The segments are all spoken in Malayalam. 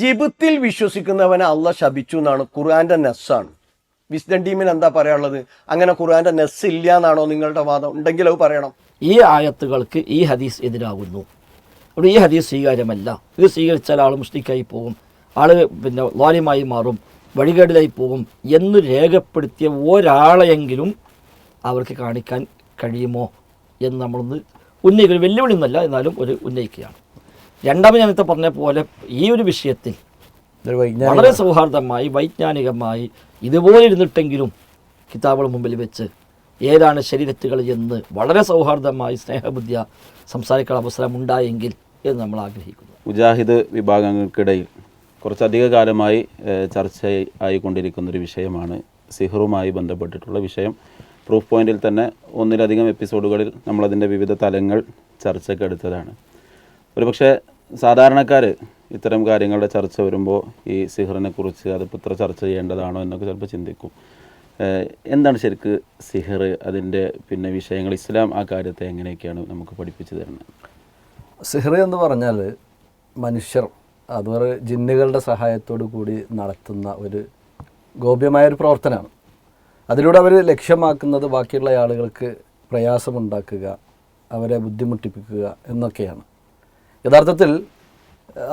ജിബിത്തിൽ വിശ്വസിക്കുന്നവനെ അല്ല ശപിച്ചു എന്നാണ് ഖുർആന്റെ നെസ്സാണ്. വിസ്ഡൻ ടീമിന് എന്താ പറയാനുള്ളത്? അങ്ങനെ ഖുർആന്റെ നെസ് ഇല്ല എന്നാണോ നിങ്ങളുടെ വാദം? ഉണ്ടെങ്കിൽ അത് പറയണം. ഈ ആയത്തുകൾക്ക് ഈ ഹദീസ് എതിരാകുന്നു. അവിടെ ഈ ഹദീസ് സ്വീകാര്യമല്ല. ഇത് സ്വീകരിച്ചാൽ ആൾ മുസ്ലിക്കായി പോകും. ആൾ പിന്നെ വാല്യമായി മാറും വഴികേടിലായി പോകും എന്ന് രേഖപ്പെടുത്തിയ ഒരാളെയെങ്കിലും അവർക്ക് കാണിക്കാൻ കഴിയുമോ എന്ന് നമ്മളൊന്ന് ഉന്നയിക്കുക വെല്ലുവിളി ഒന്നല്ല എന്നാലും ഒരു ഉന്നയിക്കുകയാണ്. രണ്ടാമത് ഞാൻ നേരത്തെ പറഞ്ഞ പോലെ ഈ ഒരു വിഷയത്തിൽ വളരെ സൗഹാർദ്ദമായി വൈജ്ഞാനികമായി ഇതുപോലെ ഇരുന്നിട്ടെങ്കിലും കിതാബുകൾ മുമ്പിൽ വെച്ച് ഏതാണ് ശരീരത്തുകൾ എന്ന് വളരെ സൗഹാർദ്ദമായി സ്നേഹബുദ്ധിയ സംസാരിക്കാൻ അവസരം ഉണ്ടായെങ്കിൽ എന്ന് നമ്മൾ ആഗ്രഹിക്കുന്നു. മുജാഹിദ് വിഭാഗങ്ങൾക്കിടയിൽ കുറച്ചധിക കാലമായി ചർച്ച ആയിക്കൊണ്ടിരിക്കുന്ന ഒരു വിഷയമാണ് സിഹറുമായി ബന്ധപ്പെട്ടിട്ടുള്ള വിഷയം. പ്രൂഫ് പോയിന്റിൽ തന്നെ ഒന്നിലധികം എപ്പിസോഡുകളിൽ നമ്മളതിന്റെ വിവിധ തലങ്ങൾ ചർച്ചയ്ക്കെടുത്തതാണ് ഒരുപക്ഷെ സാധാരണക്കാർ ഇത്തരം കാര്യങ്ങളുടെ ചർച്ച വരുമ്പോൾ ഈ സിഹറിനെ കുറിച്ച് അതിപ്പോൾ ഇത്ര ചർച്ച ചെയ്യേണ്ടതാണോ എന്നൊക്കെ ചിലപ്പോൾ ചിന്തിക്കും. എന്താണ് ശരിക്ക് സിഹർ അതിന്റെ പിന്നെ വിഷയങ്ങൾ ഇസ്ലാം ആ കാര്യത്തെ എങ്ങനെയൊക്കെയാണ് നമുക്ക് പഠിപ്പിച്ചു തരുന്നത്? സിഹർ എന്ന് പറഞ്ഞാൽ മനുഷ്യർ അതുപോലെ ജിന്നുകളുടെ സഹായത്തോടു കൂടി നടത്തുന്ന ഒരു ഗോപ്യമായ ഒരു പ്രവർത്തനമാണ്. അതിലൂടെ അവർ ലക്ഷ്യമാക്കുന്നത് ബാക്കിയുള്ള ആളുകൾക്ക് പ്രയാസമുണ്ടാക്കുക അവരെ ബുദ്ധിമുട്ടിപ്പിക്കുക എന്നൊക്കെയാണ്. യഥാർത്ഥത്തിൽ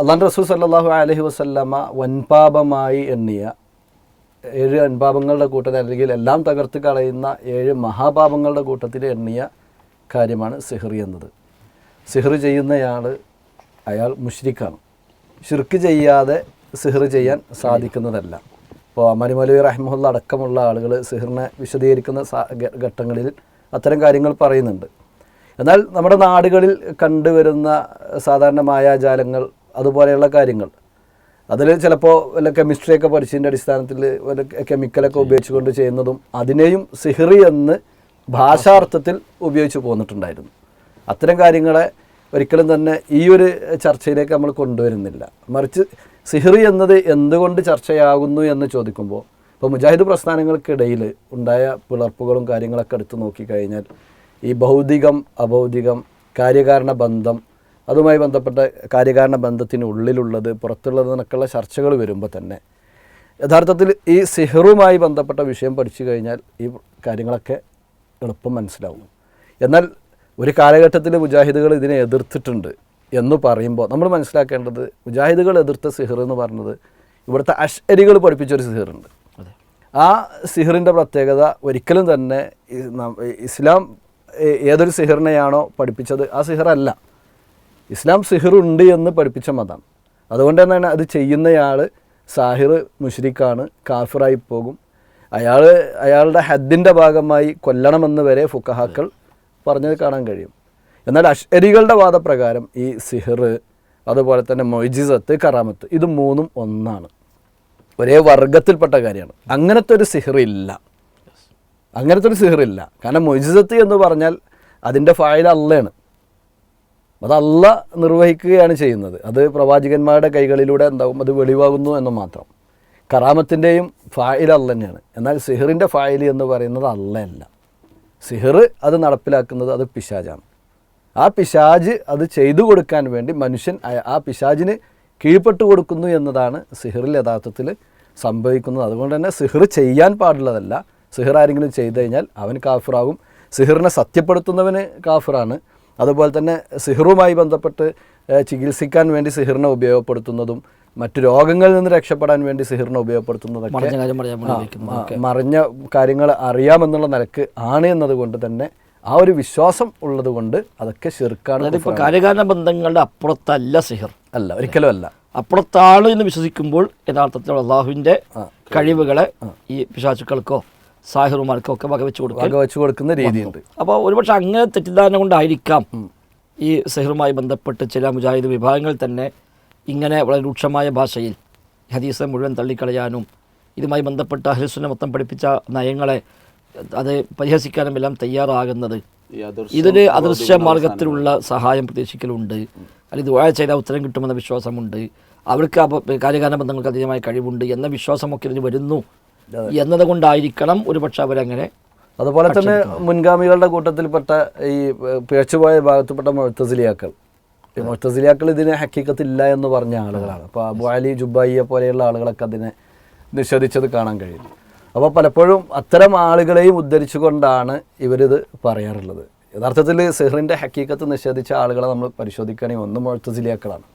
അള്ളാൻ റസൂൽ സല്ലാഹു അലഹി വസല്ലമ വൻപാപമായി എണ്ണിയ ഏഴ് അൻപാപങ്ങളുടെ കൂട്ടത്തിൽ അല്ലെങ്കിൽ എല്ലാം തകർത്ത് കളയുന്ന ഏഴ് മഹാപാപങ്ങളുടെ കൂട്ടത്തിൽ എണ്ണിയ കാര്യമാണ് സിഹറി എന്നത്. സിഹർ ചെയ്യുന്നയാൾ അയാൾ മുഷ്രിക്കാണ്. ഷിർക്ക് ചെയ്യാതെ സിഹർ ചെയ്യാൻ സാധിക്കുന്നതല്ല. ഇപ്പോൾ അമരിമലി റഹ്മുല്ല അടക്കമുള്ള ആളുകൾ സിഹറിനെ വിശദീകരിക്കുന്ന ഘട്ടങ്ങളിൽ അത്തരം കാര്യങ്ങൾ പറയുന്നുണ്ട്. എന്നാൽ നമ്മുടെ നാടുകളിൽ കണ്ടുവരുന്ന സാധാരണ മായാജാലങ്ങൾ അതുപോലെയുള്ള കാര്യങ്ങൾ. അതിൽ ചിലപ്പോൾ വല്ല കെമിസ്ട്രിയൊക്കെ പഠിച്ചതിന്റെ അടിസ്ഥാനത്തിൽ വല്ല കെമിക്കലൊക്കെ ഉപയോഗിച്ചുകൊണ്ട് ചെയ്യുന്നതും അതിനെയും സിഹറി എന്ന് ഭാഷാർത്ഥത്തിൽ ഉപയോഗിച്ച് പോന്നിട്ടുണ്ടായിരുന്നു. അത്തരം കാര്യങ്ങളെ ഒരിക്കലും തന്നെ ഈ ഒരു ചർച്ചയിലേക്ക് നമ്മൾ കൊണ്ടുവരുന്നില്ല. മറിച്ച് സിഹറി എന്നത് എന്തുകൊണ്ട് ചർച്ചയാകുന്നു എന്ന് ചോദിക്കുമ്പോൾ ഇപ്പോൾ മുജാഹിദ് പ്രസ്ഥാനങ്ങൾക്കിടയിൽ ഉണ്ടായ പിളർപ്പുകളും കാര്യങ്ങളൊക്കെ എടുത്തു നോക്കിക്കഴിഞ്ഞാൽ ഈ ഭൗതികം അഭൗതികം കാര്യകാരണ ബന്ധം അതുമായി ബന്ധപ്പെട്ട കാര്യകാരണ ബന്ധത്തിനുള്ളിലുള്ളത് പുറത്തുള്ളത് എന്നൊക്കെയുള്ള ചർച്ചകൾ വരുമ്പോൾ തന്നെ യഥാർത്ഥത്തിൽ ഈ സിഹറുമായി ബന്ധപ്പെട്ട വിഷയം പഠിച്ചു കഴിഞ്ഞാൽ ഈ കാര്യങ്ങളൊക്കെ എളുപ്പം മനസ്സിലാവും. എന്നാൽ ഒരു കാലഘട്ടത്തിൽ മുജാഹിദുകൾ ഇതിനെ എതിർത്തിട്ടുണ്ട് എന്ന് പറയുമ്പോൾ നമ്മൾ മനസ്സിലാക്കേണ്ടത് മുജാഹിദുകൾ എതിർത്ത സിഹർ എന്ന് പറഞ്ഞത് ഇവിടുത്തെ അഷ്അരികൾ പഠിപ്പിച്ചൊരു സിഹറുണ്ട്. ആ സിഹറിന്റെ പ്രത്യേകത ഒരിക്കലും തന്നെ ഇസ്ലാം ഏതൊരു സിഹറിനെയാണോ പഠിപ്പിച്ചത്? ആ സിഹറല്ല. ഇസ്ലാം സിഹറുണ്ട് എന്ന് പഠിപ്പിച്ച മതം. അതുകൊണ്ട് തന്നെയാണ് അത് ചെയ്യുന്നയാൾ സാഹിർ മുഷ്രിഖാണ് കാഫിറായി പോകും. അയാൾ അയാളുടെ ഹദ്ദിന്റെ ഭാഗമായി കൊല്ലണമെന്ന് വരെ ഫുക്കഹാക്കൾ പറഞ്ഞത് കാണാൻ കഴിയും. എന്നാൽ അഷ്അരികളുടെ വാദപ്രകാരം ഈ സിഹർ അതുപോലെ തന്നെ മൊയ്ജിസത്ത് കറാമത്ത് ഇത് മൂന്നും ഒന്നാണ്. ഒരേ വർഗത്തിൽപ്പെട്ട കാര്യമാണ്. അങ്ങനത്തെ ഒരു സിഹർ ഇല്ല അങ്ങനത്തെ ഒരു സിഹറില്ല. കാരണം മൊയ്ജിസത്ത് എന്ന് പറഞ്ഞാൽ അതിന്റെ ഫായിൽ അള്ളയാണ്. അത് അല്ല നിർവഹിക്കുകയാണ് ചെയ്യുന്നത്. അത് പ്രവാചകന്മാരുടെ കൈകളിലൂടെ എന്താകും അത് വെളിവാകുന്നു എന്ന് മാത്രം. കറാമത്തിന്റെയും ഫായിൽ അല്ല തന്നെയാണ്. എന്നാൽ സിഹറിന്റെ ഫായിൽ എന്ന് പറയുന്നത് അല്ലയല്ല സിഹർ അത് നടപ്പിലാക്കുന്നത് അത് പിശാജാണ്. ആ പിശാജ് അത് ചെയ്തു കൊടുക്കാൻ വേണ്ടി മനുഷ്യൻ ആ പിശാജിന് കീഴ്പ്പെട്ട് കൊടുക്കുന്നു എന്നതാണ് സിഹറിൽ യഥാർത്ഥത്തിൽ സംഭവിക്കുന്നത്. അതുകൊണ്ട് തന്നെ സിഹർ ചെയ്യാൻ പാടുള്ളതല്ല. സിഹർ ആരെങ്കിലും ചെയ്തു കഴിഞ്ഞാൽ അവൻ കാഫിറാകും. സിഹിറിനെ സത്യപ്പെടുത്തുന്നവന് കാഫിറാണ്. അതുപോലെ തന്നെ സിഹിറുമായി ബന്ധപ്പെട്ട് ചികിത്സിക്കാൻ വേണ്ടി സിഹിറിനെ ഉപയോഗപ്പെടുത്തുന്നതും മറ്റു രോഗങ്ങളിൽ നിന്ന് രക്ഷപ്പെടാൻ വേണ്ടി സിഹിറിനെ ഉപയോഗപ്പെടുത്തുന്നതൊക്കെ മറിഞ്ഞ കാര്യങ്ങൾ അറിയാമെന്നുള്ള നിലയ്ക്ക് ആണ് എന്നതുകൊണ്ട് തന്നെ ആ ഒരു വിശ്വാസം ഉള്ളത് കൊണ്ട് അതൊക്കെ ശിർക്കാണ് ഇപ്പോൾ കാര്യകാരണ ബന്ധങ്ങളുടെ അപ്പുറത്തല്ല സിഹിർ. അല്ല ഒരിക്കലും അല്ല. അപ്പുറത്താണ് എന്ന് വിശ്വസിക്കുമ്പോൾ യഥാർത്ഥത്തിൽ അള്ളാഹുവിന്റെ കഴിവുകളെ ഈ പിശാചുക്കൾക്കോ സാഹിറുമാർക്കോ ഒക്കെ വകവെച്ച് കൊടുക്കുക വെച്ച് കൊടുക്കുന്ന രീതിയുണ്ട്. അപ്പോൾ ഒരുപക്ഷെ അങ്ങനെ തെറ്റിദ്ധാരണ കൊണ്ടായിരിക്കാം ഈ സെഹറുമായി ബന്ധപ്പെട്ട് ചില മുജാഹിദ് വിഭാഗങ്ങൾ തന്നെ ഇങ്ങനെ വളരെ രൂക്ഷമായ ഭാഷയിൽ ഹദീസെ മുഴുവൻ തള്ളിക്കളയാനും ഇതുമായി ബന്ധപ്പെട്ട ഹരിസ്വനെ മൊത്തം പഠിപ്പിച്ച നയങ്ങളെ അത് പരിഹസിക്കാനും എല്ലാം തയ്യാറാകുന്നത് ഇതിന് അദൃശ്യം, മാർഗത്തിലുള്ള സഹായം പ്രതീക്ഷിക്കലുണ്ട്. അല്ലെങ്കിൽ ദുആ ചെയ്താൽ ഉത്തരം കിട്ടുമെന്ന വിശ്വാസമുണ്ട്. അവർക്ക് കാര്യകാല കാര്യകാരണ ബന്ധങ്ങൾക്ക് അതീതമായ കഴിവുണ്ട് എന്ന വിശ്വാസമൊക്കെ ഇതിന് വരുന്നു. എന്നതുകൊണ്ടായിരിക്കണം ഒരുപക്ഷെ അവരങ്ങനെ അതുപോലെ തന്നെ മുൻഗാമികളുടെ കൂട്ടത്തിൽപ്പെട്ട ഈ പിഴച്ചുപോയ ഭാഗത്തുപ്പെട്ട മുഴത്തസിലിയാക്കൾ ഈ മുത്തസിലിയാക്കൾ ഇതിന് ഹക്കീക്കത്തില്ല എന്ന് പറഞ്ഞ ആളുകളാണ്. അപ്പോൾ അബു അലി ജുബായിയെ പോലെയുള്ള ആളുകളൊക്കെ അതിനെ നിഷേധിച്ചത് കാണാൻ കഴിയും അപ്പോൾ പലപ്പോഴും അത്തരം ആളുകളെയും ഉദ്ധരിച്ചുകൊണ്ടാണ് ഇവരിത് പറയാറുള്ളത്. യഥാർത്ഥത്തിൽ സെഹറിന്റെ ഹക്കീക്കത്ത് നിഷേധിച്ച ആളുകളെ നമ്മൾ പരിശോധിക്കുകയാണെങ്കിൽ ഒന്ന് മുഴത്തസിലിയാക്കളാണ്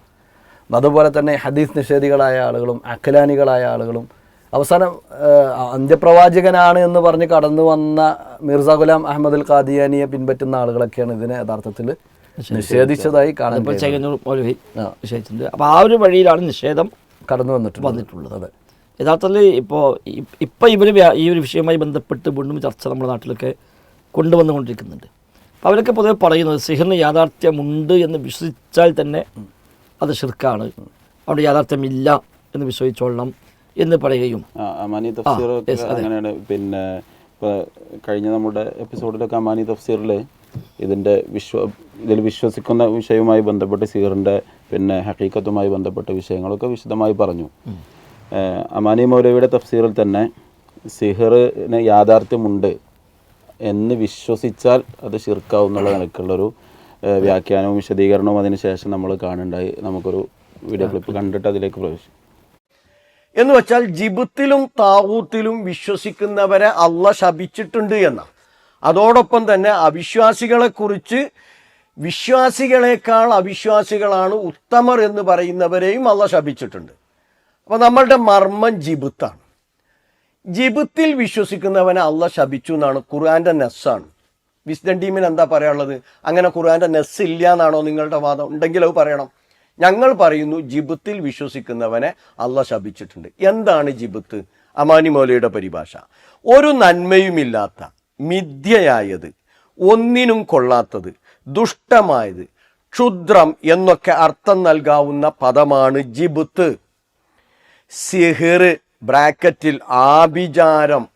അതുപോലെ തന്നെ ഹദീസ് നിഷേധികളായ ആളുകളും അഖലാനികളായ ആളുകളും അവസാനം അന്ത്യപ്രവാചകനാണ് എന്ന് പറഞ്ഞ് കടന്നു വന്ന മിർസ ഗുലാം അഹമ്മദ് അൽ ഖാദിയാനിയെ പിൻപറ്റുന്ന ആളുകളൊക്കെയാണ് ഇതിനെ യഥാർത്ഥത്തിൽ നിഷേധിച്ചതായി കാണാൻ നിഷേധിച്ചിട്ടുണ്ട്. അപ്പോൾ ആ ഒരു വഴിയിലാണ് നിഷേധം കടന്നു വന്നിട്ട് വന്നിട്ടുള്ളത്. അതെ. യഥാർത്ഥത്തിൽ ഇപ്പോൾ ഇപ്പോൾ ഇവർ ഈ ഒരു വിഷയവുമായി ബന്ധപ്പെട്ട് വീണ്ടും ചർച്ച നമ്മുടെ നാട്ടിലൊക്കെ കൊണ്ടുവന്നുകൊണ്ടിരിക്കുന്നുണ്ട്. അപ്പോൾ അവരൊക്കെ പൊതുവെ പറയുന്നത് സിഹിറിന് യാഥാർത്ഥ്യമുണ്ട് എന്ന് വിശ്വസിച്ചാൽ തന്നെ അത് ഷിർക്കാണ് അവിടെ യാഥാർത്ഥ്യമില്ല എന്ന് വിശ്വസിച്ചോളണം. എന്ന് പറയുകയും. അങ്ങനെയാണ്. പിന്നെ കഴിഞ്ഞ നമ്മുടെ എപ്പിസോഡിലൊക്കെ അമാനി തഫ്സീറിൽ ഇതിന്റെ വിശ്വ ഇതിൽ വിശ്വസിക്കുന്ന വിഷയവുമായി ബന്ധപ്പെട്ട് സീറിന്റെ പിന്നെ ഹക്കീക്കത്തുമായി ബന്ധപ്പെട്ട വിഷയങ്ങളൊക്കെ വിശദമായി പറഞ്ഞു. അമാനി മൗലവിയുടെ തഫ്സീറിൽ തന്നെ സിഹറിന് യാഥാർത്ഥ്യമുണ്ട് എന്ന് വിശ്വസിച്ചാൽ അത് ഷിർക്കാവുന്നുള്ള നിലക്കുള്ളൊരു ഏഹ് വ്യാഖ്യാനവും വിശദീകരണവും അതിന് ശേഷം നമ്മൾ കാണുണ്ടായി. നമുക്കൊരു വീഡിയോ ക്ലിപ്പ് കണ്ടിട്ട് അതിലേക്ക് പ്രവേശിക്കും. എന്ന് വെച്ചാൽ ജിബത്തിലും താവൂത്തിലും വിശ്വസിക്കുന്നവരെ അള്ള ശപിച്ചിട്ടുണ്ട് എന്ന അതോടൊപ്പം തന്നെ അവിശ്വാസികളെ കുറിച്ച് വിശ്വാസികളെക്കാൾ അവിശ്വാസികളാണ് ഉത്തമർ എന്ന് പറയുന്നവരെയും അള്ള ശപിച്ചിട്ടുണ്ട്. അപ്പോൾ നമ്മളുടെ മർമ്മം ജിബുത്താണ്. ജിബുത്തിൽ വിശ്വസിക്കുന്നവനെ അല്ല ശപിച്ചു എന്നാണ് ഖുർആന്റെ നെസ്സാണ്. വിസ്ഡൻ ടീമിന് എന്താ പറയാനുള്ളത്? അങ്ങനെ ഖുർആന്റെ നെസ് ഇല്ല എന്നാണോ നിങ്ങളുടെ വാദം? ഉണ്ടെങ്കിൽ അത് പറയണം. ഞങ്ങൾ പറയുന്നു ജിബുത്തിൽ വിശ്വസിക്കുന്നവനെ അള്ള ശപിച്ചിട്ടുണ്ട്. എന്താണ് ജിബുത്ത്? അമാനി മൗലയുടെ പരിഭാഷ. ഒരു നന്മയുമില്ലാത്ത മിഥ്യയായത് ഒന്നിനും കൊള്ളാത്തത് ദുഷ്ടമായത് ക്ഷുദ്രം എന്നൊക്കെ അർത്ഥം നൽകാവുന്ന പദമാണ് ജിബുത്ത്. സിഹിർ ബ്രാക്കറ്റിൽ ആഭിചാരം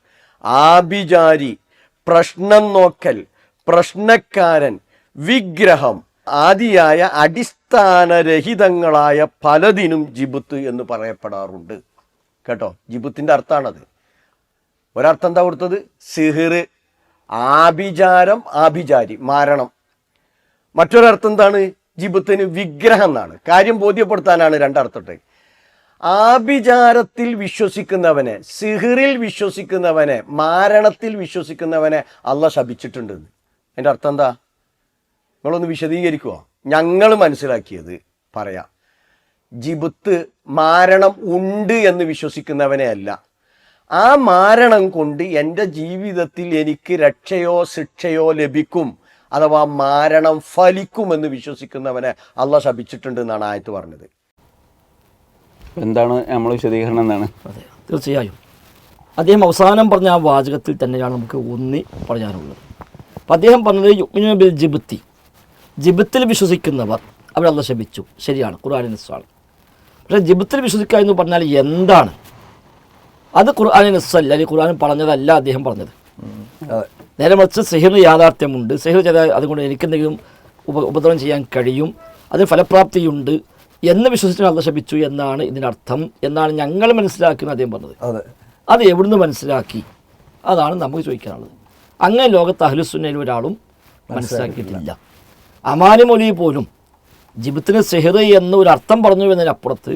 ആഭിചാരി പ്രശ്നം നോക്കൽ പ്രശ്നക്കാരൻ വിഗ്രഹം ആദിയായ അടിസ്ഥാനരഹിതങ്ങളായ പലതിനും ജിബുത്ത് എന്ന് പറയപ്പെടാറുണ്ട്. കേട്ടോ? ജിബുത്തിന്റെ അർത്ഥമാണത് ഒരർത്ഥം എന്താ കൊടുത്തത്? സിഹിർ ആഭിചാരം ആഭിചാരി മാരണം. മറ്റൊരർത്ഥം എന്താണ്? ജിബുത്തിന് വിഗ്രഹം എന്നാണ്. കാര്യം ബോധ്യപ്പെടുത്താനാണ് രണ്ടർത്ഥത്തെ. ആഭിചാരത്തിൽ വിശ്വസിക്കുന്നവനെ സിഹിറിൽ വിശ്വസിക്കുന്നവനെ മാരണത്തിൽ വിശ്വസിക്കുന്നവനെ അള്ള ശപിച്ചിട്ടുണ്ട് എന്റെ അർത്ഥം എന്താ? നിങ്ങളൊന്ന് വിശദീകരിക്കുമോ ഞങ്ങൾ മനസ്സിലാക്കിയത് പറയാം. ജിബുത്ത് മാരണം ഉണ്ട് എന്ന് വിശ്വസിക്കുന്നവനെ അല്ല. ആ മാരണം കൊണ്ട് എന്റെ ജീവിതത്തിൽ എനിക്ക് രക്ഷയോ ശിക്ഷയോ ലഭിക്കും അഥവാ മാരണം ഫലിക്കുമെന്ന് വിശ്വസിക്കുന്നവനെ അല്ല ശപിച്ചിട്ടുണ്ട് എന്നാണ് ആയത്ത് പറഞ്ഞത്. എന്താണ് നമ്മൾ വിശദീകരണം എന്നാണ് അതെ തീർച്ചയായും. അദ്ദേഹം അവസാനം പറഞ്ഞ ആ വാചകത്തിൽ തന്നെയാണ് നമുക്ക് ഒന്നി പറയാനുള്ളത്. അപ്പം അദ്ദേഹം പറഞ്ഞത് യുഗ്മിനു ബിൽ ജിബുത്തി. ജിബത്തിൽ വിശ്വസിക്കുന്നവർ അവരല്ല ശപിച്ചു ശരിയാണ്. ഖുർആാനിൻ നിസ്സാണ് പക്ഷേ ജിബത്തിൽ വിശ്വസിക്കുക എന്ന് പറഞ്ഞാൽ എന്താണ്? അത് ഖുർആാനിൻ നിസ്സല്ല അല്ലെങ്കിൽ ഖുർആൻ പറഞ്ഞതല്ല അദ്ദേഹം പറഞ്ഞത്. നേരെ മറിച്ച് സെഹിറിന് യാഥാർത്ഥ്യമുണ്ട്. സെഹിർ ചെയ്താൽ അതുകൊണ്ട് എനിക്കെന്തെങ്കിലും ഉപ ഉപദ്രവം ചെയ്യാൻ കഴിയും. അതിന് ഫലപ്രാപ്തിയുണ്ട് എന്ന് വിശ്വസിച്ച് അല്ല ശപിച്ചു എന്നാണ് ഇതിനർത്ഥം എന്നാണ് ഞങ്ങൾ മനസ്സിലാക്കുന്നത് അദ്ദേഹം പറഞ്ഞത്. അതെ. അത് എവിടുന്ന് മനസ്സിലാക്കി? അതാണ് നമുക്ക് ചോദിക്കാനുള്ളത്. അങ്ങനെ ലോകത്ത് അഹ്ലുസുന്നയിൽ ഒരാളും മനസ്സിലാക്കിയിട്ടില്ല. അമാനി മൊലി പോലും ജിബത്തിന് സെഹിർ എന്ന് ഒരു അർത്ഥം പറഞ്ഞു എന്നതിനപ്പുറത്ത്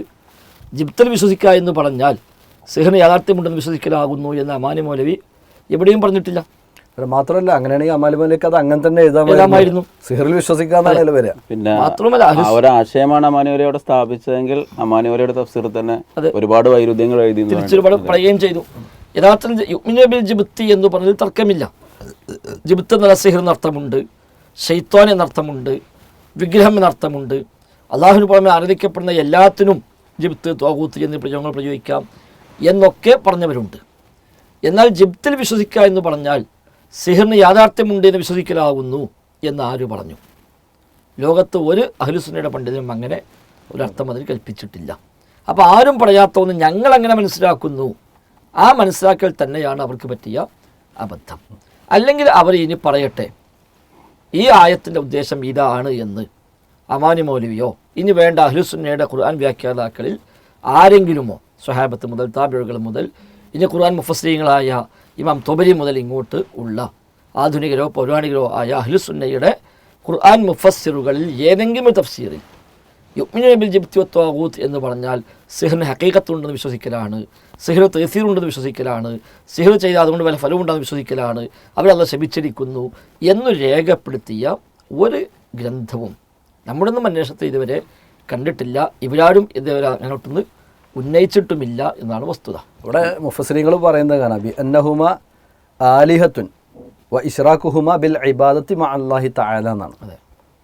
ജിബ്ത്തിൽ വിശ്വസിക്കുക എന്ന് പറഞ്ഞാൽ സെഹിറിന് യാഥാർത്ഥ്യമുണ്ടെന്ന് വിശ്വസിക്കലാകുന്നു എന്ന് അമാനി മൗലവി എവിടെയും പറഞ്ഞിട്ടില്ല. അത് മാത്രമല്ല അങ്ങനെയാണെങ്കിൽ അമാലിമലേക്ക് അത് അങ്ങനെ തന്നെ എഴുതാമായിരുന്നു. സിഹറിൽ വിശ്വസിക്കാന്നാണ് വരിക. പിന്നെ മാത്രമല്ല ഒരാശയമാണ് ഒരു ആശയമാണ് അമാനിവരയോടെ സ്ഥാപിച്ചതെങ്കിൽ അമാനിവരയുടെ തഫ്സീർ തന്നെ ഒരുപാട് വൈരുദ്ധ്യങ്ങൾ എഴുതി തിരിച്ചൊരുപാട് പറയുകയും ചെയ്തു. യഥാർത്ഥത്തിൽ ജിബുത്തി എന്ന് പറഞ്ഞതിൽ തർക്കമില്ല. ജിബുത്ത് എന്ന സെഹിർ എന്നർത്ഥമുണ്ട് ഷെയ്ത്തോൻ എന്നർത്ഥമുണ്ട് വിഗ്രഹം എന്നർത്ഥമുണ്ട് അള്ളാഹുവിന് പുറമെ ആരാധിക്കപ്പെടുന്ന എല്ലാത്തിനും ജിബ്ത്ത് തോകൂത്ത് എന്നീ പ്രയോഗങ്ങൾ പ്രയോഗിക്കാം എന്നൊക്കെ പറഞ്ഞവരുണ്ട്. എന്നാൽ ജിബ്ത്തിൽ വിശ്വസിക്കുക എന്ന് പറഞ്ഞാൽ സിഹിറിന് യാഥാർത്ഥ്യമുണ്ട് എന്ന് വിശ്വസിക്കലാകുന്നു എന്ന് ആര് പറഞ്ഞു? ലോകത്ത് ഒരു അഹ്ലുസുന്നയുടെ പണ്ഡിതനും അങ്ങനെ ഒരർത്ഥം അതിന് കൽപ്പിച്ചിട്ടില്ല. അപ്പോൾ ആരും പറയാത്ത ഒന്ന് ഞങ്ങൾ അങ്ങനെ മനസ്സിലാക്കുന്നു. ആ മനസ്സിലാക്കൽ തന്നെയാണ് അവർക്ക് പറ്റിയ അബദ്ധം. അല്ലെങ്കിൽ അവർ ഇനി പറയട്ടെ ഈ ആയത്തിന്റെ ഉദ്ദേശം ഇതാണ് എന്ന്. അമാനി മൗലവിയോ ഇനി വേണ്ട അഹ്ലുസുന്നയുടെ ഖുർആൻ വ്യാഖ്യാതാക്കളിൽ ആരെങ്കിലുമോ സ്വഹാബത്ത് മുതൽ താബിഴുകൾ മുതൽ ഇനി ഖുർആൻ മുഫസ്ലീങ്ങളായ ഇമാം തൊബരി മുതൽ ഇങ്ങോട്ട് ഉള്ള ആധുനികരോ പൗരാണികരോ ആയ അഹ്ലുസുന്നയുടെ ഖുർആൻ മുഫസ്സിറുകളിൽ ഏതെങ്കിലും തഫ്സീറിൽ യുഗ്മിന ബിൽ ജിബ്തി ത്വാഗൂത്ത് എന്ന് പറഞ്ഞാൽ സിഹറിന് ഹക്കീക്കത്തുണ്ടെന്ന് വിശ്വസിക്കലാണ്. സിഹർ തേസീറുണ്ടെന്ന് വിശ്വസിക്കലാണ്. സിഹർ ചെയ്താൽ അതുകൊണ്ട് വല്ല ഫലമുണ്ടെന്ന് വിശ്വസിക്കലാണ്. അവരത് ശമിച്ചിരിക്കുന്നു എന്ന് രേഖപ്പെടുത്തിയ ഒരു ഗ്രന്ഥവും നമ്മുടെ ഒന്നും അന്വേഷണത്തിൽ ഇതുവരെ കണ്ടിട്ടില്ല. ഇവരാരും ഇതുവരെ അങ്ങോട്ടൊന്ന് ഉന്നയിച്ചിട്ടുമില്ല എന്നാണ് വസ്തുത. ഇവിടെ മുഫസരിങ്ങൾ പറയുന്നത് കാണാം. അന്നഹുമ ആലിഹത്തുൻ വ ഇഷ്റാഖുഹുമ ബിൽ ഇബാദത്തി മ അള്ളാഹി തആല എന്നാണ്. അതെ.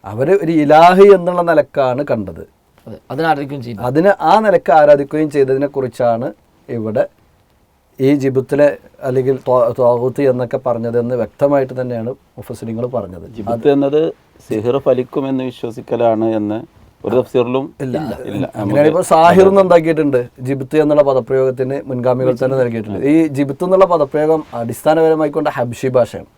അവർ ഒരു ഇലാഹി എന്നുള്ള നിലക്കാണ് കണ്ടത്. അതിന് ആ നിലയ്ക്ക് ആരാധിക്കുകയും ചെയ്തതിനെ കുറിച്ചാണ് ഇവിടെ ഈ ജിബുത്തിലെ അല്ലെങ്കിൽ തോഹൂത്ത് എന്നൊക്കെ പറഞ്ഞതെന്ന് വ്യക്തമായിട്ട് തന്നെയാണ് മുഫസിനിങ്ങൾ പറഞ്ഞത്. ജിബത്ത് എന്നത് സിഹിർ ഫലിക്കുമെന്ന് വിശ്വസിക്കലാണ് എന്ന് ഒരു തഫ്സീറിലും ഇല്ല ഇല്ല അങ്ങനെയാണിപ്പോൾ സാഹിർ എന്ന് എന്താക്കിയിട്ടുണ്ട് ജിബുത്ത് എന്നുള്ള പദപ്രയോഗത്തിന് മുൻഗാമികൾ തന്നെ നൽകിയിട്ടുണ്ട്. ഈ ജിബുത്ത് എന്നുള്ള പദപ്രയോഗം അടിസ്ഥാനപരമായിക്കൊണ്ട് ഹബ്ഷി ഭാഷയാണ്.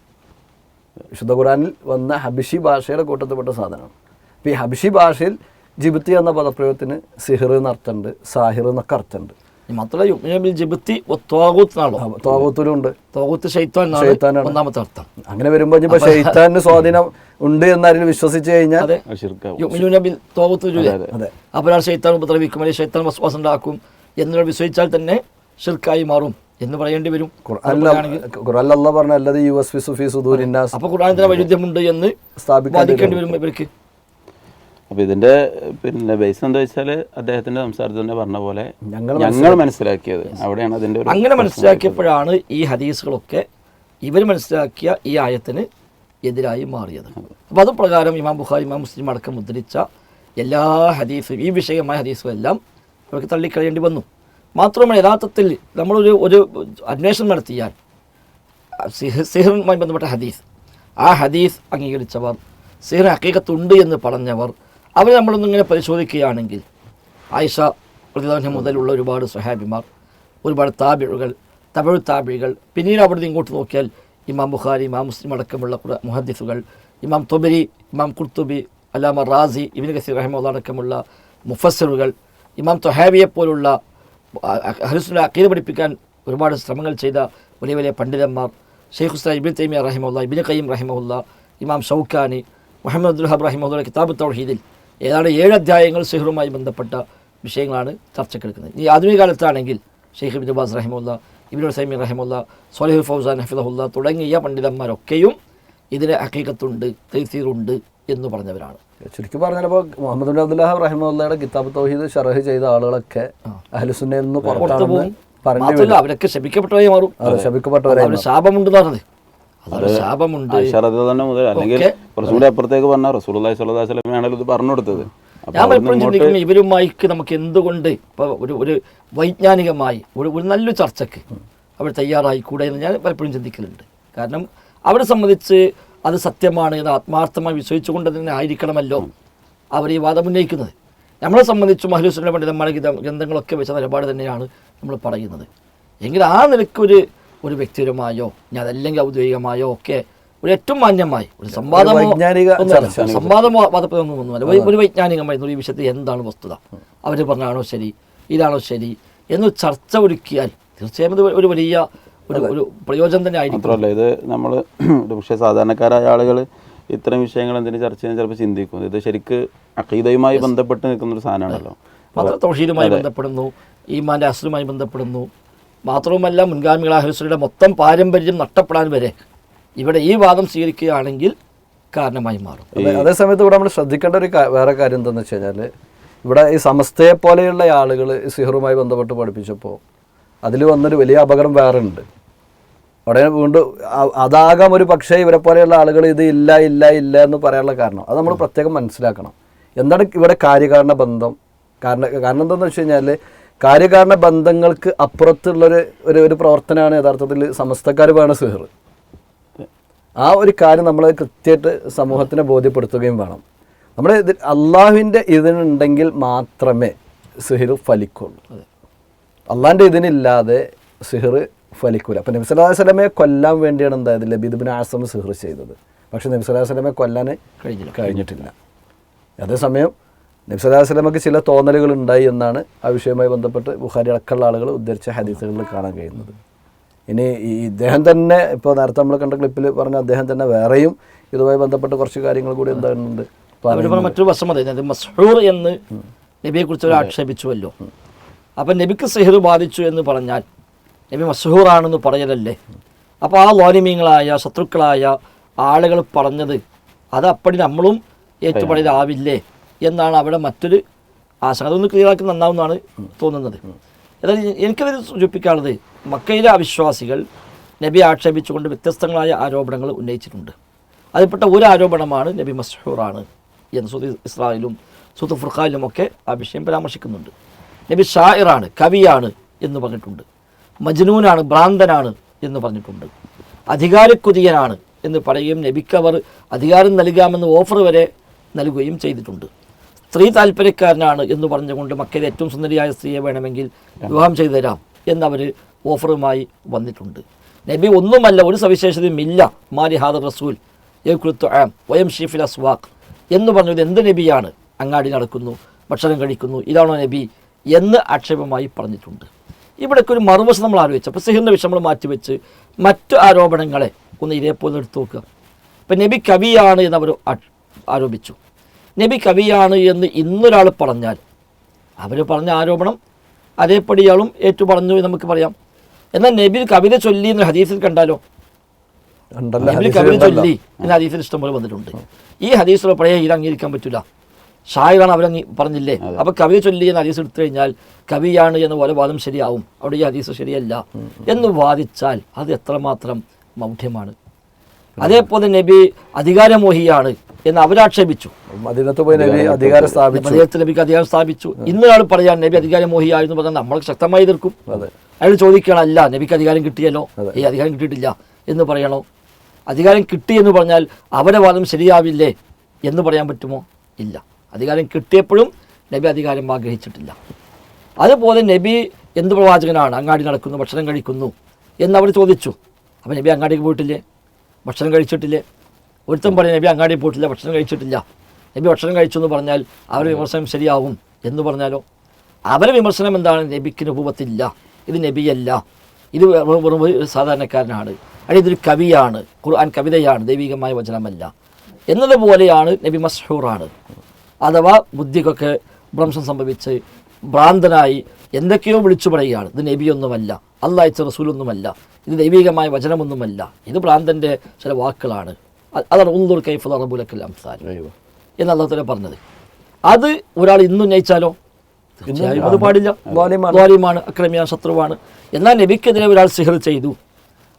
വിശുദ്ധ ഖുറാനിൽ വന്ന ഹബിഷി ഭാഷയുടെ കൂട്ടത്തിൽപ്പെട്ട സാധനമാണ്. അപ്പോൾ ഈ ഹബിഷി ഭാഷയിൽ ജിബിത്തി എന്ന പദപ്രയോഗത്തിന് സിഹിർ എന്ന് അർത്ഥമുണ്ട് സാഹിർ എന്നൊക്കെ അർത്ഥമുണ്ട്. അങ്ങനെ വരുമ്പോ ഷെയ്ത്താന് സ്വാധീനം ഉണ്ട് എന്നാരും വിശ്വസിച്ച് കഴിഞ്ഞാൽ ഷെയ്ത്താൻ ഉപദ്രവിക്കും അല്ലെങ്കിൽ ഷെയ്ത്താൻ വസ്വാസം ഉണ്ടാക്കും എന്നുള്ള വിശ്വസിച്ചാൽ തന്നെ ഷിർക്കായി മാറും. എന്ന് പറയേണ്ടി വരും. അല്ല പറഞ്ഞ അല്ലത് യു എസ് സുഫി സുദൂരിന്നാസ് അപ്പോൾ ഖുർആാനിന്റെ വൈരുദ്ധ്യമുണ്ട് എന്ന് സ്ഥാപിക്കേണ്ടി വരും. ഇവർക്ക്. അപ്പോൾ ഇതിന്റെ പിന്നെ ബേസ് എന്താ വെച്ചാൽ അദ്ദേഹത്തിന്റെ സംസാരത്തിൽ തന്നെ പറഞ്ഞ പോലെ ഞങ്ങൾ മനസ്സിലാക്കിയത്. അവിടെയാണ് അതിന്റെ അങ്ങനെ മനസ്സിലാക്കിയപ്പോഴാണ് ഈ ഹദീസുകളൊക്കെ ഇവർ മനസ്സിലാക്കിയ ഈ ആയത്തിന് എതിരായി മാറിയത്. അപ്പോൾ അത് പ്രകാരം ഇമാം ബുഖാരി ഇമാം മുസ്ലിം അടക്കം മുദ്രിച്ച എല്ലാ ഹദീസും ഈ വിഷയമായ ഹദീസും അവർക്ക് തള്ളിക്കളയേണ്ടി വന്നു. മാത്രമല്ല യഥാർത്ഥത്തിൽ നമ്മളൊരു ഒരു അന്വേഷണം നടത്തിയാൽ സിഹ- സിഹറുമായി ബന്ധപ്പെട്ട ഹദീസ്. ആ ഹദീസ് അംഗീകരിച്ചവർ സിഹർ അക്കീകത്തുണ്ട് എന്ന് പറഞ്ഞവർ അവരെ നമ്മളൊന്നിങ്ങനെ പരിശോധിക്കുകയാണെങ്കിൽ ആയിഷ പ്രതിദാനം മുതലുള്ള ഒരുപാട് സ്വഹാബിമാർ ഒരുപാട് താബിഴുകൾ തമിഴ് താബിഴികൾ പിന്നീട് അവിടുന്ന് ഇങ്ങോട്ട് നോക്കിയാൽ ഇമാം ബുഖാരി ഇമാം മുസ്ലിം അടക്കമുള്ള മുഹദ്ദിസുകൾ ഇമാം തൊബരി ഇമാം കുർത്തുബി അല്ലാമ റാസി ഇബിൻ ഗസീർ റഹ്മുള്ള അടക്കമുള്ള മുഫസ്സിറുകൾ ഇമാം തൊഹാബിയെ പോലുള്ള അക്കീദ പഠിപ്പിക്കാൻ ഒരുപാട് ശ്രമങ്ങൾ ചെയ്ത വലിയ വലിയ പണ്ഡിതന്മാർ. ഷെയ്ഖ് ഉസ്താൻ ഇബിൻ തൈമിയ റഹിമുല്ല ഇബിൻ കയ്യം റഹിമുല്ല ഇമാം ഷൌഖാനി മുഹമ്മദ് അബ്ദുൽ റഹിമുല്ല കിതാബ് തൗഹീദിൽ ഏതാണ്ട് ഏഴ് അധ്യായങ്ങൾ സിഹറുമായി ബന്ധപ്പെട്ട വിഷയങ്ങളാണ് ചർച്ചക്കെടുക്കുന്നത് ഈ ആധുനിക കാലത്താണെങ്കിൽ ഷെയ്ഖ് ഇബിൻ ബാസ് റഹിമുല്ല ഇബിൻ സൈമി റഹിമുല്ല സോലഹുൽ ഫൗസാൻ ഹഫിദഹുല്ല തുടങ്ങിയ പണ്ഡിതന്മാരൊക്കെയും ഇതിന് ഹക്കീക്കത്തുണ്ട് തൈസീറുണ്ട് എന്ന് പറഞ്ഞവരാണ്. ചുരുക്കി പറഞ്ഞപ്പോൾ മുഹമ്മദ് ബിൻ അബ്ദുല്ലാഹ് റഹിമുള്ളയുടെ കിതാബ് തൗഹീദ് ഷറഹ് ചെയ്ത ആളുകളൊക്കെ അഹ്ലുസുന്നയിൽ എന്ന് പുറത്തു മാത്രമല്ല അവരൊക്കെ ശപിക്കപ്പെട്ടവരെ മാറും. ശപിക്കപ്പെട്ടവരെ ശാപമുണ്ട് തന്നെ മുതൽ അല്ലെങ്കിൽ അപ്പുറത്തേക്ക് പറഞ്ഞ ഇത് പറഞ്ഞു കൊടുത്തത് ഞാൻ പലപ്പോഴും ഇങ്ങോട്ട് ചിന്തിക്കും ഇവരുമായിക്ക് നമുക്ക് എന്തുകൊണ്ട് ഇപ്പോൾ ഒരു ഒരു വൈജ്ഞാനികമായി ഒരു ഒരു നല്ലൊരു ചർച്ചയ്ക്ക് അവർ തയ്യാറായിക്കൂടെ എന്ന് ഞാൻ പലപ്പോഴും ചിന്തിക്കലുണ്ട്. കാരണം അവരെ സംബന്ധിച്ച് അത് സത്യമാണ് എന്ന് ആത്മാർത്ഥമായി വിശ്വസിച്ചുകൊണ്ട് തന്നെ ആയിരിക്കണമല്ലോ അവർ ഈ വാദം ഉന്നയിക്കുന്നത്. നമ്മളെ സംബന്ധിച്ച് മഹ്ലൂസിന്റെ പണ്ഡിതന്മാരുടെ ഗ്രന്ഥ- ഗ്രന്ഥങ്ങളൊക്കെ വെച്ച നിലപാട് തന്നെയാണ് നമ്മൾ പറയുന്നത്. എങ്കിൽ ആ നിലയ്ക്കൊരു ഒരു വ്യക്തിപരമായോ ഞാൻ അതല്ലെങ്കിൽ ഔദ്യോഗികമായോ ഒക്കെ ഒരു ഏറ്റവും മാന്യമായി ഒരു സംവാദമോ. സംവാദമോ വാദപ്രയോഗമോ ഒന്നുമല്ല. ഒരു- ഒരു വൈജ്ഞാനികമായി ഈ വിഷയത്തിൽ എന്താണ് വസ്തുത. അവർ പറഞ്ഞാണോ ശരി ഇതാണോ ശരി എന്ന് ചർച്ച ഒരുക്കിയാൽ തീർച്ചയായും ഒരു വലിയ ഒരു ഒരു പ്രയോജനം തന്നെ ആയിരിക്കും. മാത്രമല്ല ഇത് നമ്മൾ ഒരു പക്ഷേ സാധാരണക്കാരായ ആളുകൾ ഇത്തരം വിഷയങ്ങൾ എന്തിനു ചർച്ച ചെയ്യാൻ ചിലപ്പോൾ ചിന്തിക്കും. ഇത് ശരിക്ക് അഖീദയുമായി ബന്ധപ്പെട്ട് നിൽക്കുന്ന ഒരു സാധനമാണല്ലോ. മാത്രം തൗഹീദുമായി ബന്ധപ്പെടുന്നു ഈമാന്റെ അസുരുമായി ബന്ധപ്പെടുന്നു. മാത്രവുമല്ല മുൻഗാമികൾ അഹുസുരുടെ മൊത്തം പാരമ്പര്യം നഷ്ടപ്പെടാൻ വരെ ഇവിടെ ഈ വാദം സ്വീകരിക്കുകയാണെങ്കിൽ കാരണമായി മാറും. അതെ അതേസമയത്ത് ഇവിടെ നമ്മൾ ശ്രദ്ധിക്കേണ്ട ഒരു വേറെ കാര്യം എന്താണെന്ന് വെച്ച് കഴിഞ്ഞാൽ ഇവിടെ ഈ സമസ്തയെ പോലെയുള്ള ആളുകൾ സിഹറുമായി ബന്ധപ്പെട്ട് പഠിപ്പിച്ചപ്പോൾ അതിൽ വന്നൊരു വലിയ അപകടം വേറെ ഉണ്ട് അവിടെ വീണ്ടും അതാകാം ഒരു പക്ഷേ ഇവരെ പോലെയുള്ള ആളുകൾ ഇത് ഇല്ല ഇല്ല ഇല്ല എന്ന് പറയാനുള്ള കാരണം. അത് നമ്മൾ പ്രത്യേകം മനസ്സിലാക്കണം. എന്താണ് ഇവിടെ കാര്യകാരണ ബന്ധം? കാരണം കാരണം എന്താണെന്ന് വെച്ച് കഴിഞ്ഞാൽ കാര്യകാരണ ബന്ധങ്ങൾക്ക് അപ്പുറത്തുള്ളൊരു ഒരു ഒരു പ്രവർത്തനമാണ് യഥാർത്ഥത്തിൽ സമസ്തക്കാർ വേണം സിഹർ. ആ ഒരു കാര്യം നമ്മൾ കൃത്യമായിട്ട് സമൂഹത്തിനെ ബോധ്യപ്പെടുത്തുകയും വേണം. നമ്മൾ ഇത് അള്ളാഹുവിന്റെ ഇതിനുണ്ടെങ്കിൽ മാത്രമേ സിഹിർ ഫലിക്കുള്ളൂ. അള്ളാഹിന്റെ ഇതിനില്ലാതെ സിഹിർ ഫലിക്കൂല. അപ്പോൾ നബി സല്ലല്ലാഹു അലൈഹി വസല്ലമയെ കൊല്ലാൻ വേണ്ടിയാണ് എന്തായത്? ബിൻ ആസം സിഹർ ചെയ്തത്. പക്ഷേ നബി അലൈഹി വസല്ലമയെ കൊല്ലാൻ കഴിഞ്ഞില്ല. കഴിഞ്ഞിട്ടില്ല. അതേസമയം നബി സല്ലല്ലാഹു അലൈഹി വസല്ലമയ്ക്ക് ചില തോന്നലുകൾ ഉണ്ടായി എന്നാണ് ആ വിഷയവുമായി ബന്ധപ്പെട്ട് ബുഖാരി അടക്കമുള്ള ആളുകൾ ഉദ്ധരിച്ച ഹദീസുകളിൽ കാണാൻ കഴിയുന്നത്. ഇനി ഈ ഇദ്ദേഹം തന്നെ ഇപ്പോൾ നേരത്തെ നമ്മൾ കണ്ട ക്ലിപ്പിൽ പറഞ്ഞ അദ്ദേഹം തന്നെ വേറെയും ഇതുമായി ബന്ധപ്പെട്ട് കുറച്ച് കാര്യങ്ങൾ കൂടി എന്താകുന്നുണ്ട് പറഞ്ഞ മറ്റൊരു വശം അതായത് മസ്ഹൂർ എന്ന് നബിയെ കുറിച്ച് ഒരു ആക്ഷേപിച്ചുവല്ലോ. അപ്പം നബിക്ക് സിഹിർ ബാധിച്ചു എന്ന് പറഞ്ഞാൽ നബി മസ്ഹൂറാണെന്ന് പറഞ്ഞതല്ലേ? അപ്പോൾ ആ ലോലിമീങ്ങളായ ശത്രുക്കളായ ആളുകൾ പറഞ്ഞത് അത് അപ്പടി നമ്മളും ഏറ്റുപടയിലാവില്ലേ എന്നാണ് അവിടെ മറ്റൊരു ആശങ്ക. അതൊന്ന് ക്ലിയർ ആക്കി നന്നാവുന്നതാണ് തോന്നുന്നത്. അതായത് എനിക്കതിൽ സൂചിപ്പിക്കാനുള്ളത് മക്കയിലെ അവിശ്വാസികൾ നബി ആക്ഷേപിച്ചുകൊണ്ട് വ്യത്യസ്തങ്ങളായ ആരോപണങ്ങൾ ഉന്നയിച്ചിട്ടുണ്ട്. അതിൽപ്പെട്ട ഒരു ആരോപണമാണ് നബി മസ്ഹൂറാണ് എന്ന് സൂദി ഇസ്രായേലും സുത്ത് ഫുർഖാനിലും ഒക്കെ ആ വിഷയം പരാമർശിക്കുന്നുണ്ട്. നബി ഷായിറാണ് കവിയാണ് എന്ന് പറഞ്ഞിട്ടുണ്ട്. മജ്നൂനാണ് ഭ്രാന്തനാണ് എന്ന് പറഞ്ഞിട്ടുണ്ട്. അധികാരക്കുതിയനാണ് എന്ന് പറയുകയും നബിക്ക് അവർ അധികാരം നൽകാമെന്ന് ഓഫർ വരെ നൽകുകയും ചെയ്തിട്ടുണ്ട്. സ്ത്രീ താല്പര്യക്കാരനാണ് എന്ന് പറഞ്ഞുകൊണ്ട് മക്കയിലെ ഏറ്റവും സുന്ദരിയായ സ്ത്രീയെ വേണമെങ്കിൽ വിവാഹം ചെയ്തു തരാം എന്നവർ ഓഫറുമായി വന്നിട്ടുണ്ട്. നബി ഒന്നുമല്ല ഒരു സവിശേഷതയും ഇല്ല. മാരി ഹാദർ റസൂൽ യക്കുലത്തു ആം വയം ഷീഫിൽ അസ്വാഖ് എന്ന് പറഞ്ഞത് എന്ത് നബിയാണ്? അങ്ങാടി നടക്കുന്നു ഭക്ഷണം കഴിക്കുന്നു. ഇതാണോ നബി എന്ന് ആക്ഷേപമായി പറഞ്ഞിട്ടുണ്ട്. ഇവിടേക്ക് ഒരു മറുവശം നമ്മൾ ആലോചിച്ചു. അപ്പോൾ സിഹിറിന്റെ വിഷയം നമ്മൾ മാറ്റിവെച്ച് മറ്റു ആരോപണങ്ങളെ ഒന്ന് ഇതേപോലെ എടുത്തു നോക്കുക. ഇപ്പം നബി കവിയാണ് എന്ന് അവർ ആരോപിച്ചു. നബി കവിയാണ് എന്ന് ഇന്നൊരാൾ പറഞ്ഞാൽ അവർ പറഞ്ഞ ആരോപണം അതേപടി ഇയാളും ഏറ്റു പറഞ്ഞു എന്ന് നമുക്ക് പറയാം. എന്നാൽ നബി കവിത ചൊല്ലി എന്ന് ഹദീസിൽ കണ്ടാലോ? നബി ഹദീസിൽ കവിത. ചൊല്ലി എന്ന ഹദീസിൽ ഇഷ്ടംപോലെ വന്നിട്ടുണ്ട്. ഈ ഹദീസിലെ പഴയ ഇത് അംഗീകരിക്കാൻ പറ്റില്ല ഷായിറാണ് അവരങ്ങ് പറഞ്ഞില്ലേ? അപ്പൊ കവിയെ ചൊല്ലി എന്ന് ഹദീസ് എടുത്തു കഴിഞ്ഞാൽ കവിയാണ് എന്ന പോലെ വാദം ശരിയാവും. അവിടെ ഈ ഹദീസ് ശരിയല്ല. എന്ന് വാദിച്ചാൽ അത് എത്രമാത്രം മൗഢ്യമാണ്. അതേപോലെ നബി അധികാരമോഹിയാണ് എന്ന് അവരാക്ഷേപിച്ചു മദീനത്ത് പോയി നബി അധികാരം സ്ഥാപിച്ചു. നബിക്ക് അധികാരം സ്ഥാപിച്ചു. ഇന്നൊരാൾ പറയാൻ നബി അധികാരമോഹിയായിരുന്നു പറഞ്ഞാൽ നമ്മൾ ശക്തമായി എതിർക്കും. അയാൾ ചോദിക്കണം അല്ല നബിക്ക് അധികാരം കിട്ടിയല്ലോ? ഈ അധികാരം കിട്ടിയിട്ടില്ല. എന്ന് പറയണോ? അധികാരം കിട്ടി എന്ന് പറഞ്ഞാൽ അവരെ വാദം ശരിയാവില്ലേ എന്ന് പറയാൻ പറ്റുമോ? ഇല്ല. അധികാരം കിട്ടിയപ്പോഴും നബി അധികാരം ആഗ്രഹിച്ചിട്ടില്ല. അതുപോലെ നബി എന്ത് പ്രവാചകനാണ്? അങ്ങാടി നടക്കുന്നു ഭക്ഷണം കഴിക്കുന്നു എന്നവർ ചോദിച്ചു. അപ്പം നബി അങ്ങാടിക്ക് പോയിട്ടില്ലേ? ഭക്ഷണം കഴിച്ചിട്ടില്ലേ? ഒരുത്തം പറയും നബി അങ്ങാടി പോയിട്ടില്ല ഭക്ഷണം കഴിച്ചിട്ടില്ല. നബി ഭക്ഷണം കഴിച്ചു എന്ന് പറഞ്ഞാൽ അവരുടെ വിമർശനം ശരിയാവും എന്ന് പറഞ്ഞാലോ? അവരെ വിമർശനം എന്താണ്? നബിക്ക് രൂപത്തില്ല ഇത് നബിയല്ല. ഇത് വെറും സാധാരണക്കാരനാണ്. അല്ലെങ്കിൽ ഇതൊരു കവിയാണ്. ഖുർആൻ കവിതയാണ് ദൈവികമായ വചനമല്ല. എന്നതുപോലെയാണ് നബി മസ്ഹൂറാണ് അഥവാ ബുദ്ധിക്കൊക്കെ ഭ്രംശം സംഭവിച്ച് ഭ്രാന്തനായി എന്തൊക്കെയോ വിളിച്ചു പറയുകയാണ്. ഇത് നബിയൊന്നുമല്ല അള്ളായച്ച റസൂലൊന്നുമല്ല ഇത് ദൈവികമായ വചനമൊന്നുമല്ല. ഇത് ഭ്രാന്തന്റെ ചില വാക്കുകളാണ്. അതാണ് ഉള്ളൂർ കൈഫ് റബുലക്കൽ അംസാൻ എന്ന് അള്ളാഹുത്തല പറഞ്ഞത്. അത് ഒരാൾ ഇന്നും തീർച്ചയായും അത് പാടില്ല. ദ്വാലിമാണ്. അക്രമിയാണ് ശത്രുവാണ്. എന്നാൽ നബിക്കെതിരെ ഒരാൾ സിഹർ ചെയ്തു.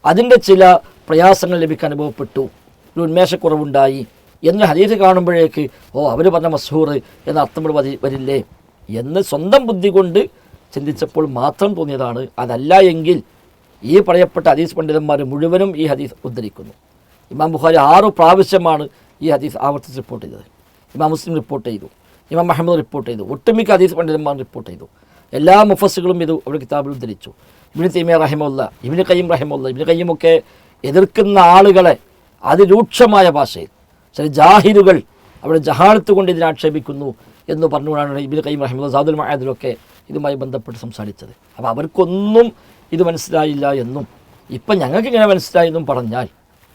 അതിന്റെ ചില പ്രയാസങ്ങൾ ലഭിക്കാൻ അനുഭവപ്പെട്ടു. ഒരു ഉന്മേഷക്കുറവുണ്ടായി. എന്ന് ഹദീസ് കാണുമ്പോഴേക്ക് ഓ അവർ പറഞ്ഞ മസൂർ എന്ന അർത്ഥം ഇവിടെ വരില്ലേ? എന്ന് സ്വന്തം ബുദ്ധി കൊണ്ട് ചിന്തിച്ചപ്പോൾ മാത്രം തോന്നിയതാണ്. അതല്ല എങ്കിൽ ഈ പറയപ്പെട്ട ഹദീസ് പണ്ഡിതന്മാർ മുഴുവനും ഈ ഹദീസ് ഉദ്ധരിക്കുന്നു. ഇമാം ബുഖാരി ആറ് പ്രാവശ്യമാണ് ഈ ഹദീസ് ആവർത്തിച്ച് റിപ്പോർട്ട് ചെയ്തത്. ഇമാം മുസ്ലിം റിപ്പോർട്ട് ചെയ്തു. ഇമാം മുഹമ്മദ് റിപ്പോർട്ട് ചെയ്തു. ഒട്ടുമിക്ക ഹദീസ് പണ്ഡിതന്മാർ റിപ്പോർട്ട് ചെയ്തു. എല്ലാ മുഫസുകളും ഇത് അവരുടെ കിതാബിൽ ഉദ്ധരിച്ചു. ഇബിന് തീമിയ റഹിമുല്ല ഇബിന് കയ്യം റഹിമുല്ല ഇബിന് കയ്യുമൊക്കെ എതിർക്കുന്ന ആളുകളെ അതിരൂക്ഷമായ ഭാഷയിൽ ചില ജാഹിദുകൾ അവിടെ ജഹാലത്ത് കൊണ്ട് ഇതിനെ ആക്ഷേപിക്കുന്നു എന്ന് പറഞ്ഞുകൊണ്ടാണ് ഇബിൻ കയ്യം റഹിമുള്ള സാദുൽ മഹാദിലൊക്കെ ഇതുമായി ബന്ധപ്പെട്ട് സംസാരിച്ചത്. അപ്പോൾ അവർക്കൊന്നും ഇത് മനസ്സിലായില്ല എന്നും ഇപ്പം ഞങ്ങൾക്ക് ഇങ്ങനെ മനസ്സിലായി എന്നും പറഞ്ഞാൽ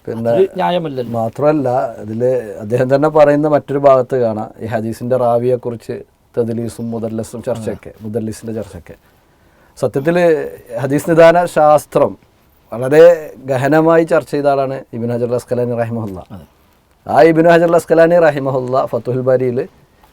പിന്നെ ന്യായമല്ലല്ലോ. മാത്രമല്ല ഇതിൽ അദ്ദേഹം തന്നെ പറയുന്ന മറ്റൊരു ഭാഗത്ത് കാണാം. ഈ ഹദീസിന്റെ റാവിയെക്കുറിച്ച് തദലീസും മുദല്ലസും ചർച്ചയൊക്കെ മുതലീസിന്റെ ചർച്ചയൊക്കെ. സത്യത്തിൽ ഹദീസ് നിദാന ശാസ്ത്രം വളരെ ഗഹനമായി ചർച്ച ചെയ്ത ആളാണ് ഇബിൻ ഹജർ അസ്കലാനി റഹിമഹുല്ല. ആ ഇബിൻ ഹജർ അസ്കലാനി റഹിമഹുല്ല ഫത്തുൽ ബാരിയിൽ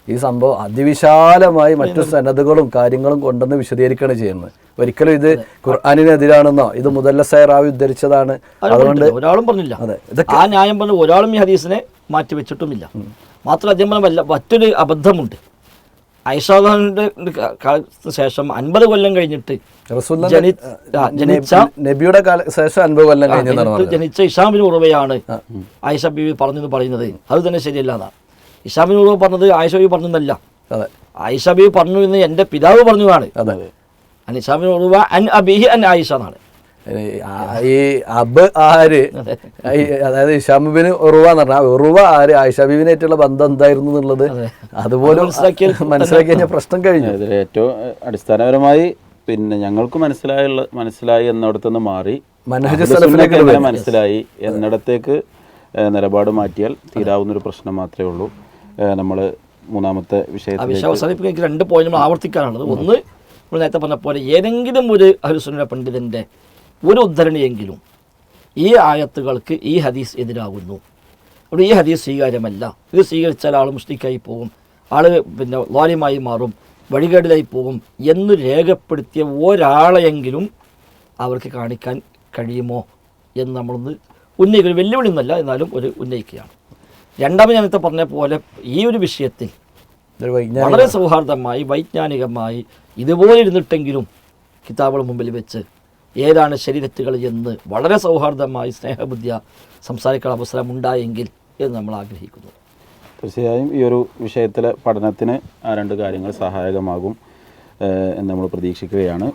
ഈ സംഭവം അതിവിശാലമായി മറ്റു സന്നദ്ധകളും കാര്യങ്ങളും കൊണ്ടുവന്ന് വിശദീകരിക്കുകയാണ് ചെയ്യുന്നത്. ഒരിക്കലും ഇത് ഖുർആാനിനെതിരാണെന്നോ ഇത് മുദല്ലസായ റാവി ഉദ്ധരിച്ചതാണ്. അതുകൊണ്ട് ഒരാളും പറഞ്ഞില്ല. അതെ ആ ന്യായം പറഞ്ഞു ഒരാളും ഈ ഹദീസിനെ മാറ്റി വെച്ചിട്ടുമില്ല മാത്രം അദ്ദേഹം മറ്റൊരു അബദ്ധമുണ്ട്. ഐഷാദാന്റെ കാലത്തിന് ശേഷം അൻപത് കൊല്ലം കഴിഞ്ഞിട്ട് ജനിച്ച നബിയുടെ ശേഷം അൻപത് കൊല്ലം കഴിഞ്ഞിട്ട് ജനിച്ച ഇഷാമിന് ഉറവയാണ് ആയിഷ ബീവി പറഞ്ഞെന്ന് പറയുന്നത്. അത് തന്നെ ശരിയല്ല എന്നാണ് ഇഷാമിന് ഉറവ പറഞ്ഞത് ആയിഷ ബീവി പറഞ്ഞതല്ല ആയിഷ ബീവി പറഞ്ഞു എന്ന് എന്റെ പിതാവ് പറഞ്ഞതാണ് ഇഷാമിന് ഉറവ അൻ അബിഹി അൻ ആയിഷ എന്നാണ്. ഈ അബ് ആര്? അതായത് ഇഷാമുബിന് ഉറുവ എന്ന് പറഞ്ഞാൽ ഉറുവ ആര്? ആയിഷാബിബിനായിട്ടുള്ള ബന്ധം എന്തായിരുന്നു എന്നുള്ളത് അതുപോലെ മനസ്സിലാക്കി മനസ്സിലാക്കി കഴിഞ്ഞാൽ പ്രശ്നം കഴിഞ്ഞു. അതിൽ ഏറ്റവും അടിസ്ഥാനപരമായി പിന്നെ ഞങ്ങൾക്ക് മനസ്സിലായുള്ള മനസ്സിലായി എന്നിടത്തുനിന്ന് മാറി. മനസ്സിലായി എന്നിടത്തേക്ക് നിലപാട് മാറ്റിയാൽ തീരാവുന്ന ഒരു പ്രശ്നം മാത്രമേ ഉള്ളൂ. നമ്മൾ മൂന്നാമത്തെ വിഷയത്തിൽ വിഷയം അവസാനിപ്പിക്കാൻ എനിക്ക് രണ്ട് പോയിന്റ് നമ്മൾ ആവർത്തിക്കാനുള്ളത്. ഒന്ന് നമ്മൾ നേരത്തെ പറഞ്ഞ പോലെ ഏതെങ്കിലും ഒരു അഹുസുന്ന പണ്ഡിതന്റെ ഒരു ഉദ്ധരണിയെങ്കിലും ഈ ആയത്തുകൾക്ക് ഈ ഹദീസ് എതിരാകുന്നു. അവിടെ ഈ ഹദീസ് സ്വീകാര്യമല്ല. ഇത് സ്വീകരിച്ചാൽ ആൾ മുസ്ലിക്കായി പോകും. ആൾ പിന്നെ വാലിമായി മാറും വഴികേടിലായി പോകും എന്ന് രേഖപ്പെടുത്തിയ ഒരാളെയെങ്കിലും അവർക്ക് കാണിക്കാൻ കഴിയുമോ എന്ന് നമ്മളൊന്ന് ഉന്നയിക്കുക. വെല്ലുവിളി ഒന്നല്ല എന്നാലും ഒരു ഉന്നയിക്കുകയാണ്. രണ്ടാമത് ഞാനത്തെ പറഞ്ഞ പോലെ ഈ ഒരു വിഷയത്തിൽ വളരെ സൗഹാർദ്ദമായി വൈജ്ഞാനികമായി ഇതുപോലെ ഇരുന്നിട്ടെങ്കിലും കിതാബുകൾ മുമ്പിൽ വെച്ച് ഏതാണ് ശരീരത്തുകൾ എന്ന് വളരെ സൗഹാർദ്ദമായി സ്നേഹബുദ്ധിയ സംസാരിക്കാൻ അവസരം ഉണ്ടായെങ്കിൽ എന്ന് നമ്മൾ ആഗ്രഹിക്കുന്നു. തീർച്ചയായും ഈ ഒരു വിഷയത്തിലെ പഠനത്തിന് ആ രണ്ട് കാര്യങ്ങൾ സഹായകമാകും എന്ന് നമ്മൾ പ്രതീക്ഷിക്കുകയാണ്.